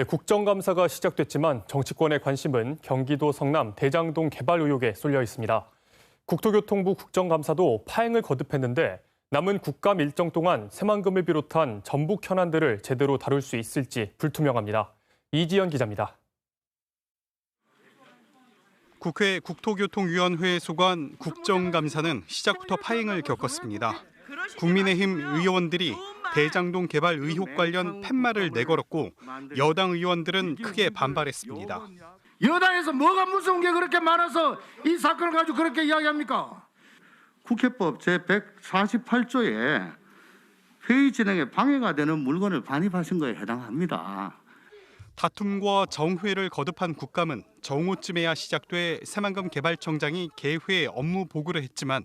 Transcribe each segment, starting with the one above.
네, 국정감사가 시작됐지만 정치권의 관심은 경기도 성남 대장동 개발 의혹에 쏠려 있습니다. 국토교통부 국정감사도 파행을 거듭했는데 남은 국감 일정 동안 새만금을 비롯한 전북 현안들을 제대로 다룰 수 있을지 불투명합니다. 이지연 기자입니다. 국회 국토교통위원회 소관 국정감사는 시작부터 파행을 겪었습니다. 국민의힘 의원들이 대장동 개발 의혹 관련 팻말을 내걸었고 여당 의원들은 크게 반발했습니다. 여당에서 뭐가 무서운 게 그렇게 많아서 이 사건을 가지고 그렇게 이야기합니까? 국회법 제 148조에 회의 진행에 방해가 되는 물건을 반입하신 거에 해당합니다. 다툼과 정회를 거듭한 국감은 정오쯤에야 시작돼 새만금 개발청장이 개회 업무 보고를 했지만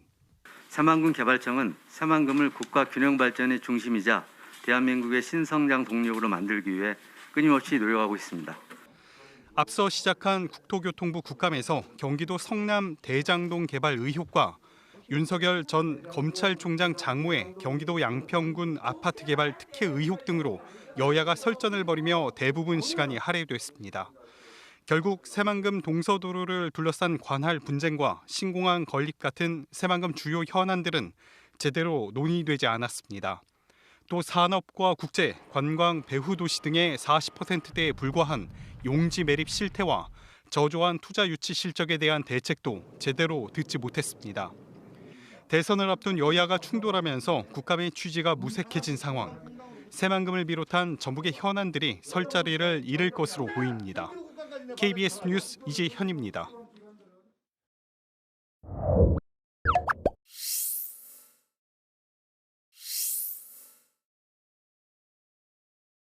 새만금 개발청은 새만금을 국가 균형 발전의 중심이자 대한민국의 신성장 동력으로 만들기 위해 끊임없이 노력하고 있습니다. 앞서 시작한 국토교통부 국감에서 경기도 성남 대장동 개발 의혹과 윤석열 전 검찰총장 장모의 경기도 양평군 아파트 개발 특혜 의혹 등으로 여야가 설전을 벌이며 대부분 시간이 할애됐습니다. 결국 새만금 동서도로를 둘러싼 관할 분쟁과 신공항 건립 같은 새만금 주요 현안들은 제대로 논의되지 않았습니다. 또 산업과 국제, 관광, 배후 도시 등의 40%대에 불과한 용지 매립 실태와 저조한 투자 유치 실적에 대한 대책도 제대로 듣지 못했습니다. 대선을 앞둔 여야가 충돌하면서 국감의 취지가 무색해진 상황. 새만금을 비롯한 전북의 현안들이 설 자리를 잃을 것으로 보입니다. KBS 뉴스 이재현입니다.